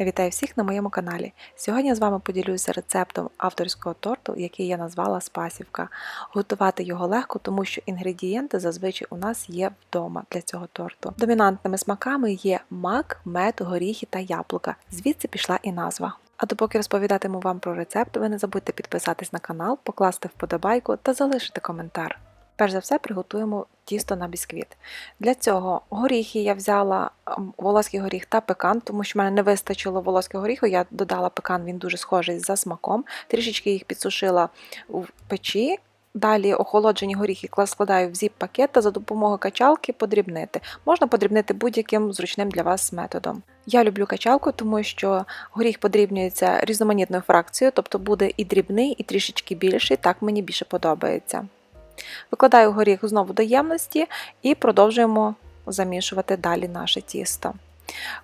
Вітаю всіх на моєму каналі. Сьогодні я з вами поділюся рецептом авторського торту, який я назвала Спасівка. Готувати його легко, тому що інгредієнти зазвичай у нас є вдома для цього торту. Домінантними смаками є мак, мед, горіхи та яблука. Звідси пішла і назва. А допоки розповідатиму вам про рецепт, ви не забудьте підписатись на канал, покласти вподобайку та залишити коментар. Перш за все приготуємо тісто на бісквіт. Для цього горіхи я взяла ем, волоський горіх та пекан, тому що в мене не вистачило волоського горіху, я додала пекан, він дуже схожий за смаком. Трішечки їх підсушила в печі. Далі охолоджені горіхи складаю в зіп-пакет та за допомогою качалки подрібнити. Можна подрібнити будь-яким зручним для вас методом. Я люблю качалку, тому що горіх подрібнюється різноманітною фракцією, тобто буде і дрібний, і трішечки більший, так мені більше подобається. Викладаю горіх знову до ємності і продовжуємо замішувати далі наше тісто.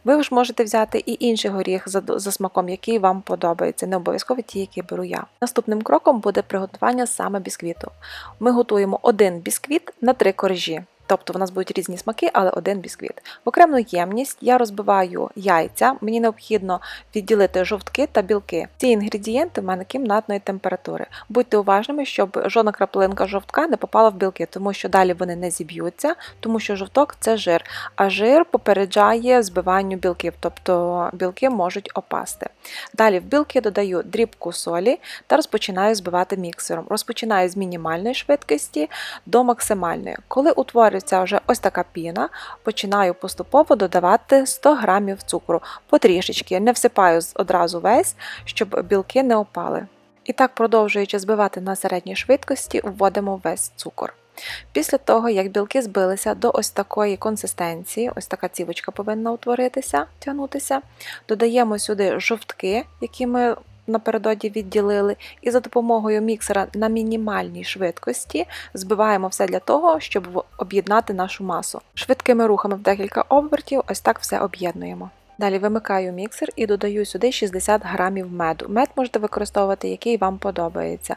Ви ж можете взяти і інший горіх за, за смаком, який вам подобається, не обов'язково ті, які беру я. Наступним кроком буде приготування саме бісквіту. Ми готуємо один бісквіт на три коржі. Тобто в нас будуть різні смаки, але один бісквіт. В окрему ємність я розбиваю яйця, мені необхідно відділити жовтки та білки. Ці інгредієнти в мене кімнатної температури. Будьте уважними, щоб жодна краплинка жовтка не попала в білки, тому що далі вони не зіб'ються, тому що жовток це жир, а жир попереджає збиванню білків, тобто білки можуть опасти. Далі в білки додаю дрібку солі та розпочинаю збивати міксером. Розпочинаю з мінімальної швидкості до максимальної. Коли утворюється вже ось така піна, починаю поступово додавати 100 грамів цукру потрішечки, не всипаю одразу весь, щоб білки не опали. І так, продовжуючи збивати на середній швидкості, вводимо весь цукор. Після того, як білки збилися до ось такої консистенції, ось така цівочка повинна утворитися, тягнутися, додаємо сюди жовтки, які ми напередодні відділили, і за допомогою міксера на мінімальній швидкості збиваємо все для того, щоб об'єднати нашу масу. Швидкими рухами в декілька обертів, ось так все об'єднуємо. Далі вимикаю міксер і додаю сюди 60 грамів меду. Мед можете використовувати, який вам подобається.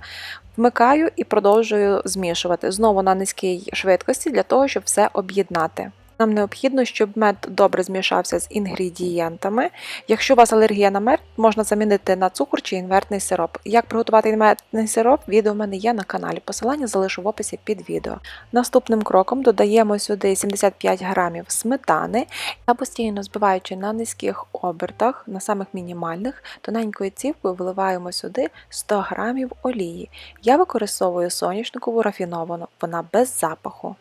Вмикаю і продовжую змішувати знову на низькій швидкості для того, щоб все об'єднати. Нам необхідно, щоб мед добре змішався з інгредієнтами. Якщо у вас алергія на мед, можна замінити на цукор чи інвертний сироп. Як приготувати інвертний сироп, відео в мене є на каналі. Посилання залишу в описі під відео. Наступним кроком додаємо сюди 75 грамів сметани та постійно збиваючи на низьких обертах, на самих мінімальних, тоненькою цівкою виливаємо сюди 100 грамів олії. Я використовую соняшникову рафіновану, вона без запаху.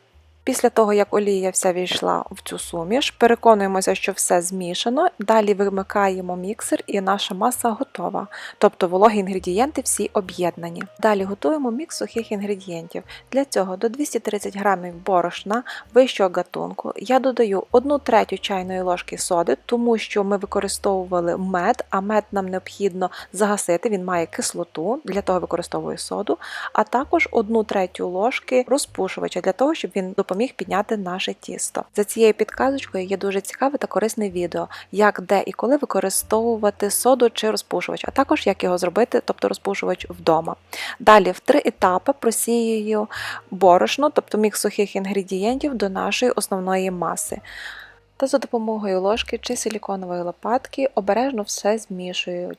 Після того, як олія вся війшла в цю суміш, переконуємося, що все змішано. Далі вимикаємо міксер і наша маса готова. Тобто вологі інгредієнти всі об'єднані. Далі готуємо мікс сухих інгредієнтів. Для цього до 230 г борошна вищого гатунку я додаю 1 третю чайної ложки соди, тому що ми використовували мед, а мед нам необхідно загасити, він має кислоту, для того використовую соду, а також 1 третю ложки розпушувача для того, щоб він допоміг підняти наше тісто. За цією підказочкою є дуже цікаве та корисне відео, як де і коли використовувати соду чи розпушувач, а також як його зробити, тобто розпушувач вдома. Далі в три етапи просіюю борошно, тобто мікс сухих інгредієнтів до нашої основної маси. Та за допомогою ложки чи силіконової лопатки обережно все змішую,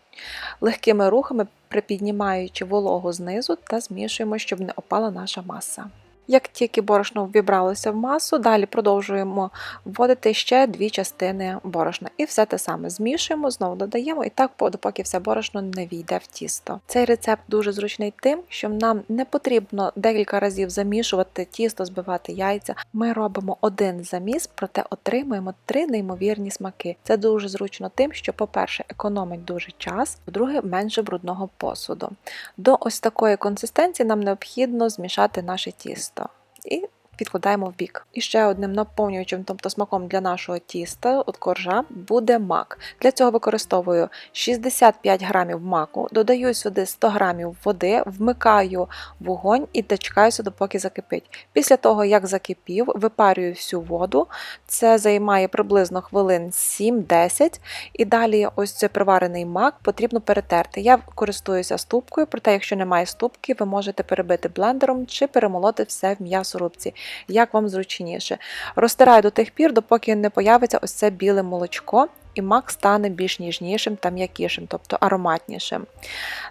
легкими рухами припіднімаючи вологу знизу та змішуємо, щоб не опала наша маса. Як тільки борошно вібралося в масу, далі продовжуємо вводити ще дві частини борошна. І все те саме змішуємо, знову додаємо, і так, допоки все борошно не війде в тісто. Цей рецепт дуже зручний тим, що нам не потрібно декілька разів замішувати тісто, збивати яйця. Ми робимо один заміс, проте отримуємо три неймовірні смаки. Це дуже зручно тим, що, по-перше, економить дуже час, по-друге, менше брудного посуду. До ось такої консистенції нам необхідно змішати наше тісто і відкладаємо в бік. І ще одним наповнюючим, тобто смаком для нашого тіста, от коржа, буде мак. Для цього використовую 65 грамів маку, додаю сюди 100 грамів води, вмикаю вогонь і дочекаюся, допоки закипить. Після того, як закипів, випарюю всю воду, це займає приблизно хвилин 7-10. І далі ось цей приварений мак потрібно перетерти. Я користуюся ступкою, проте, якщо немає ступки, ви можете перебити блендером чи перемолоти все в м'ясорубці як вам зручніше. Розтираю до тих пір, допоки не появиться ось це біле молочко. і мак стане більш ніжнішим та м'якішим, тобто ароматнішим.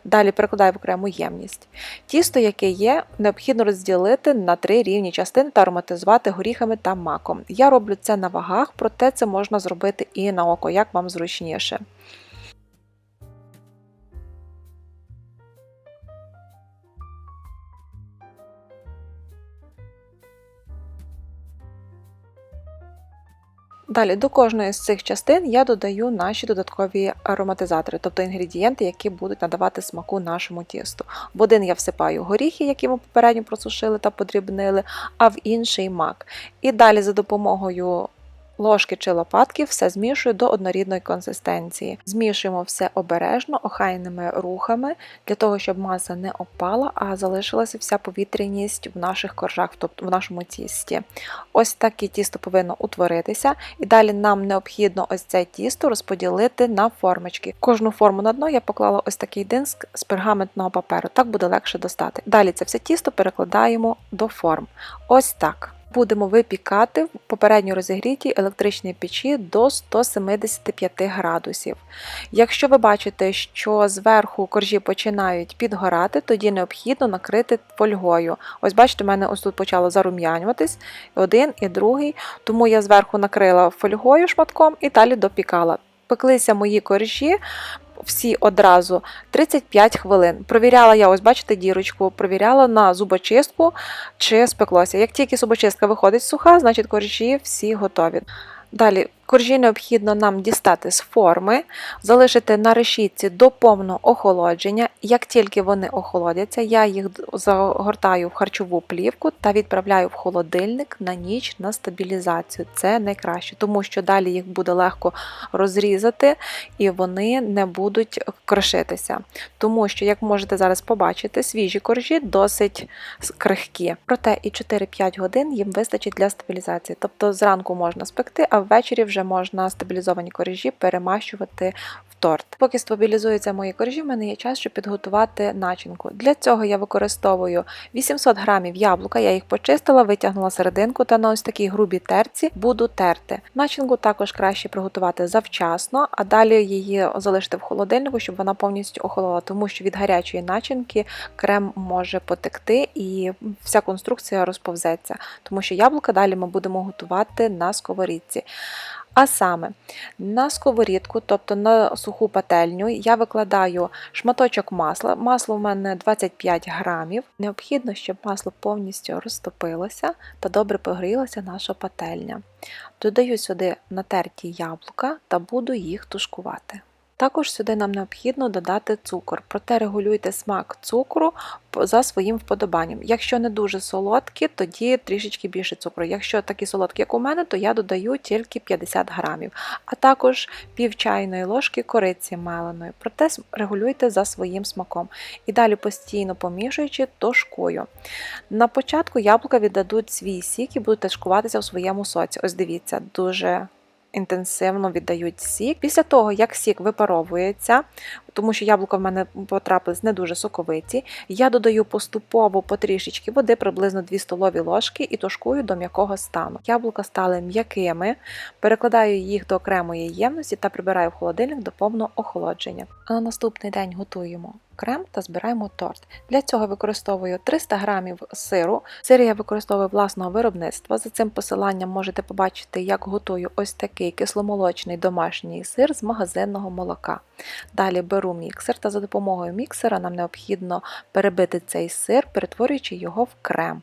Далі перекладаю в окрему ємність. Тісто, яке є, необхідно розділити на три рівні частини та ароматизувати горіхами та маком. Я роблю це на вагах, проте це можна зробити і на око, як вам зручніше. Далі до кожної з цих частин я додаю наші додаткові ароматизатори, тобто інгредієнти, які будуть надавати смаку нашому тісту. В один я всипаю горіхи, які ми попередньо просушили та подрібнили, а в інший мак. І далі за допомогою ложки чи лопатки все змішую до однорідної консистенції. Змішуємо все обережно, охайними рухами, для того, щоб маса не опала, а залишилася вся повітряність в наших коржах, тобто в нашому тісті. Ось таке тісто повинно утворитися, і далі нам необхідно ось це тісто розподілити на формочки. Кожну форму на дно я поклала ось такий диск з пергаментного паперу, так буде легше достати. Далі це все тісто перекладаємо до форм. Ось так будемо випікати в попередньо розігрітій електричній печі до 175 градусів. Якщо ви бачите, що зверху коржі починають підгорати, тоді необхідно накрити фольгою. Ось бачите, в мене ось тут почало зарум'янюватись один і другий, тому я зверху накрила фольгою шматком і далі допікала. Пеклися мої коржі всі одразу 35 хвилин. Провіряла я, ось бачите, дірочку, провіряла на зубочистку, чи спеклося. Як тільки зубочистка виходить суха, значить коржі всі готові. Далі коржі необхідно нам дістати з форми, залишити на решітці до повного охолодження. Як тільки вони охолодяться, я їх загортаю в харчову плівку та відправляю в холодильник на ніч на стабілізацію. Це найкраще, тому що далі їх буде легко розрізати і вони не будуть крошитися. Тому що, як можете зараз побачити, свіжі коржі досить крихкі. Проте і 4-5 годин їм вистачить для стабілізації. Тобто зранку можна спекти, а ввечері вже можна стабілізовані коржі перемащувати в торт. Поки стабілізуються мої коржі, в мене є час, щоб підготувати начинку. Для цього я використовую 800 грамів яблука, я їх почистила, витягнула серединку та на ось такій грубій терці буду терти. Начинку також краще приготувати завчасно, а далі її залишити в холодильнику, щоб вона повністю охолола, тому що від гарячої начинки крем може потекти і вся конструкція розповзеться, тому що яблука далі ми будемо готувати на сковорідці. А саме на сковорідку, тобто на суху пательню, я викладаю шматочок масла. Масло в мене 25 грамів. Необхідно, щоб масло повністю розтопилося та добре погрілася наша пательня. Додаю сюди натерті яблука та буду їх тушкувати. Також сюди нам необхідно додати цукор, проте регулюйте смак цукру за своїм вподобанням. Якщо не дуже солодкі, тоді трішечки більше цукру. Якщо такі солодкі, як у мене, то я додаю тільки 50 грамів, а також пів чайної ложки кориці меленої. Проте регулюйте за своїм смаком. І далі постійно помішуючи тошкою. На початку яблука віддадуть свій сік і будуть ташкуватися у своєму соці. Ось дивіться, дуже інтенсивно віддають сік. Після того, як сік випаровується, тому що яблука в мене потрапились не дуже соковиті, я додаю поступово потрішечки води, приблизно 2 столові ложки, і тушкую до м'якого стану. Яблука стали м'якими, перекладаю їх до окремої ємності та прибираю в холодильник до повного охолодження. А на наступний день готуємо крем та збираємо торт. Для цього використовую 300 г сиру. Сир я використовую власного виробництва. За цим посиланням можете побачити, як готую ось такий кисломолочний домашній сир з магазинного молока. Далі беру міксер та за допомогою міксера нам необхідно перебити цей сир, перетворюючи його в крем.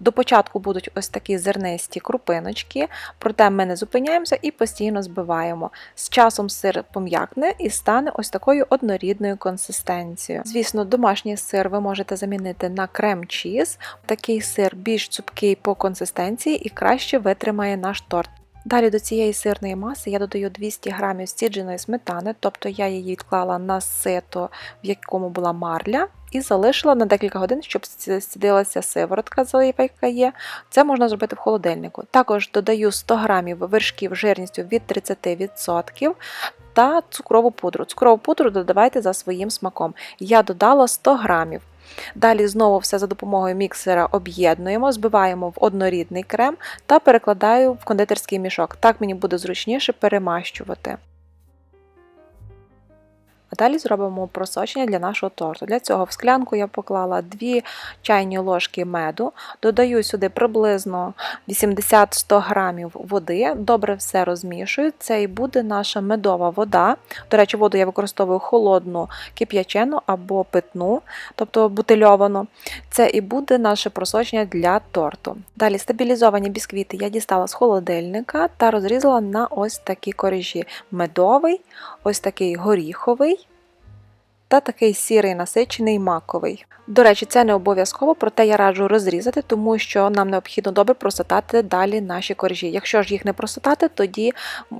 До початку будуть ось такі зернисті крупиночки, проте ми не зупиняємося і постійно збиваємо. З часом сир пом'якне і стане ось такою однорідною консистенцією. Звісно, домашній сир ви можете замінити на крем-чіз. Такий сир більш цупкий по консистенції і краще витримає наш торт. Далі до цієї сирної маси я додаю 200 г стідженої сметани, тобто я її відклала на сито, в якому була марля, і залишила на декілька годин, щоб стідилася сиворотка, яка є. Це можна зробити в холодильнику. Також додаю 100 г вершків жирністю від 30%. Та цукрову пудру. Цукрову пудру додавайте за своїм смаком. Я додала 100 грамів. Далі знову все за допомогою міксера об'єднуємо, збиваємо в однорідний крем та перекладаю в кондитерський мішок. Так мені буде зручніше перемащувати. А далі зробимо просочення для нашого торту. Для цього в склянку я поклала 2 чайні ложки меду, додаю сюди приблизно 80-100 грамів води, добре все розмішую. Це і буде наша медова вода. До речі, воду я використовую холодну кип'ячену або питну, тобто бутильовану. Це і буде наше просочення для торту. Далі стабілізовані бісквіти я дістала з холодильника та розрізала на ось такі корежі: медовий, ось такий горіховий. Та такий сірий насичений маковий. До речі, це не обов'язково, проте я раджу розрізати, тому що нам необхідно добре просотати далі наші коржі. Якщо ж їх не просотати, тоді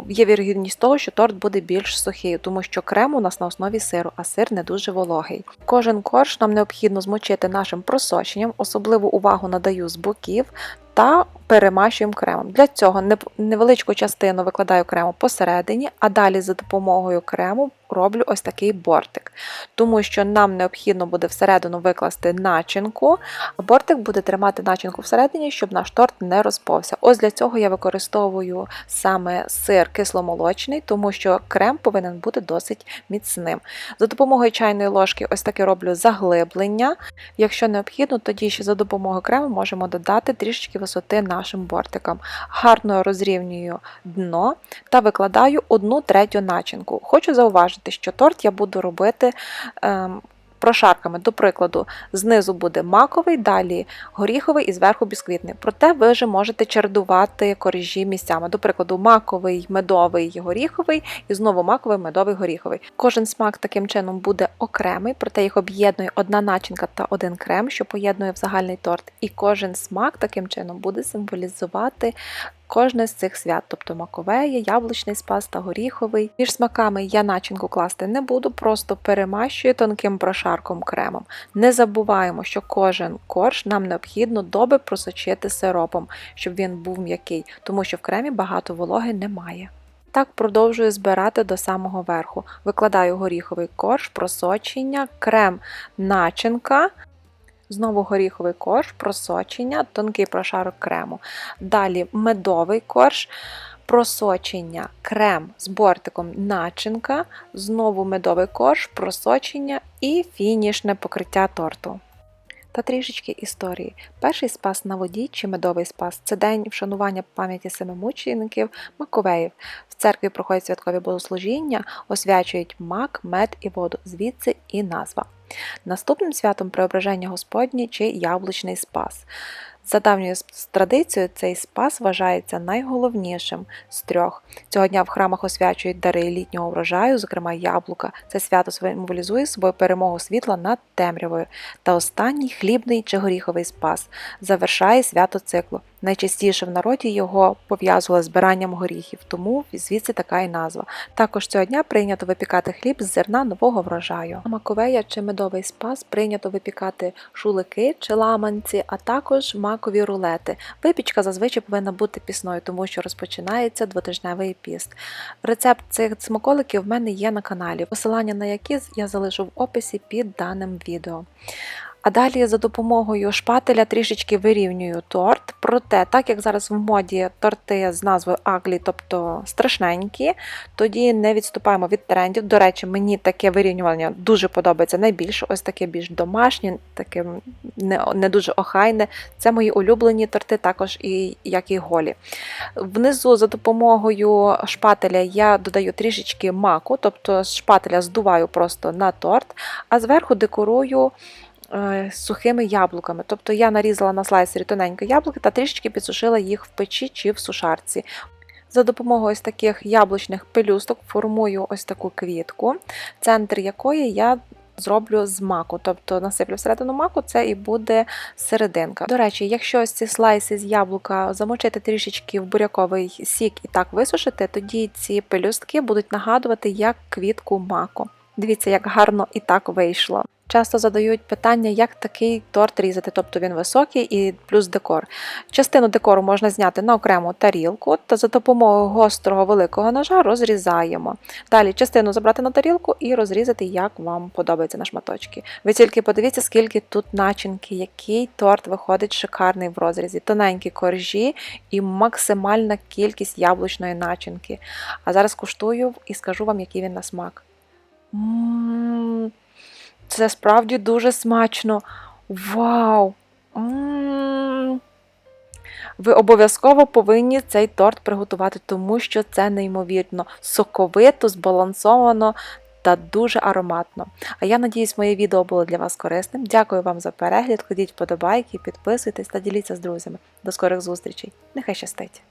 є вірогідність того, що торт буде більш сухий, тому що крем у нас на основі сиру, а сир не дуже вологий. Кожен корж нам необхідно змочити нашим просоченням, особливу увагу надаю з боків та перемащуємо кремом. Для цього невеличку частину викладаю крему посередині, а далі за допомогою крему роблю ось такий бортик, тому що нам необхідно буде всередину викласти начинку, а бортик буде тримати начинку всередині, щоб наш торт не розповся. Ось для цього я використовую саме сир кисломолочний, тому що крем повинен бути досить міцним. За допомогою чайної ложки ось таке роблю заглиблення. Якщо необхідно, тоді ще за допомогою крему можемо додати трішечки висоти нашим бортикам. Гарно розрівнюю дно та викладаю одну третю начинку. Хочу зауважити, що торт я буду робити. Ем, прошарками. До прикладу, знизу буде маковий, далі горіховий і зверху бісквітний. Проте ви вже можете чередувати коржі місцями. До прикладу, маковий, медовий, горіховий і знову маковий, медовий, горіховий. Кожен смак таким чином буде окремий, проте їх об'єднує одна начинка та один крем, що поєднує в загальний торт. І кожен смак таким чином буде символізувати кожне з цих свят, тобто маковеє, яблучний спас та горіховий. Між смаками я начинку класти не буду, просто перемащую тонким прошарком кремом. Не забуваємо, що кожен корж нам необхідно добре просочити сиропом, щоб він був м'який, тому що в кремі багато вологи немає. Так продовжую збирати до самого верху. Викладаю горіховий корж, просочення, крем начинка, Знову горіховий корж, просочення, тонкий прошарок крему. Далі медовий корж, просочення, крем з бортиком начинка, знову медовий корж, просочення і фінішне покриття торту. Та трішечки історії. Перший спас на воді чи медовий спас це день вшанування пам'яті семимучеників Маковеїв. В церкві проходять святкові богослужіння, освячують мак, мед і воду, звідси і назва. Наступним святом Преображення Господнє чи Яблучний Спас. За давньою традицією, цей спас вважається найголовнішим з трьох. Цього дня в храмах освячують дари літнього врожаю, зокрема яблука. Це свято символізує собою перемогу світла над темрявою. Та останній хлібний чи горіховий спас завершає свято циклу. Найчастіше в народі його пов'язували з збиранням горіхів, тому звідси така і назва. Також цього дня прийнято випікати хліб з зерна нового врожаю. Маковея чи медовий спас прийнято випікати шулики чи ламанці, а також макові рулети. Випічка зазвичай повинна бути пісною, тому що розпочинається двотижневий піст. Рецепт цих смаколиків в мене є на каналі, посилання на які я залишу в описі під даним відео. А далі за допомогою шпателя трішечки вирівнюю торт. Проте, так як зараз в моді торти з назвою Аглі, тобто страшненькі, тоді не відступаємо від трендів. До речі, мені таке вирівнювання дуже подобається найбільше. Ось таке більш домашнє, таке не не дуже охайне. Це мої улюблені торти, також і як і голі. Внизу за допомогою шпателя я додаю трішечки маку, тобто шпателя здуваю просто на торт, а зверху декорую. Е, сухими яблуками. Тобто я нарізала на слайсері тоненькі яблуки та трішечки підсушила їх в печі чи в сушарці. За допомогою ось таких яблучних пелюсток формую ось таку квітку, центр якої я зроблю з маку, тобто насиплю всередину маку, це і буде серединка. До речі, якщо ось ці слайси з яблука замочити трішечки в буряковий сік і так висушити, тоді ці пелюстки будуть нагадувати як квітку маку. Дивіться, як гарно і так вийшло. Часто задають питання, як такий торт різати, тобто він високий і плюс декор. Частину декору можна зняти на окрему тарілку та за допомогою гострого великого ножа розрізаємо. Далі частину забрати на тарілку і розрізати, як вам подобається на шматочки. Ви тільки подивіться, скільки тут начинки, який торт виходить шикарний в розрізі, тоненькі коржі і максимальна кількість яблучної начинки. А зараз куштую і скажу вам, який він на смак. М, Це справді дуже смачно. Вау! Ви обов'язково повинні цей торт приготувати, тому що це неймовірно соковито, збалансовано та дуже ароматно. А я надіюсь, моє відео було для вас корисним. Дякую вам за перегляд. Ходіть вподобайки, підписуйтесь та діліться з друзями. До скорих зустрічей. Нехай щастить!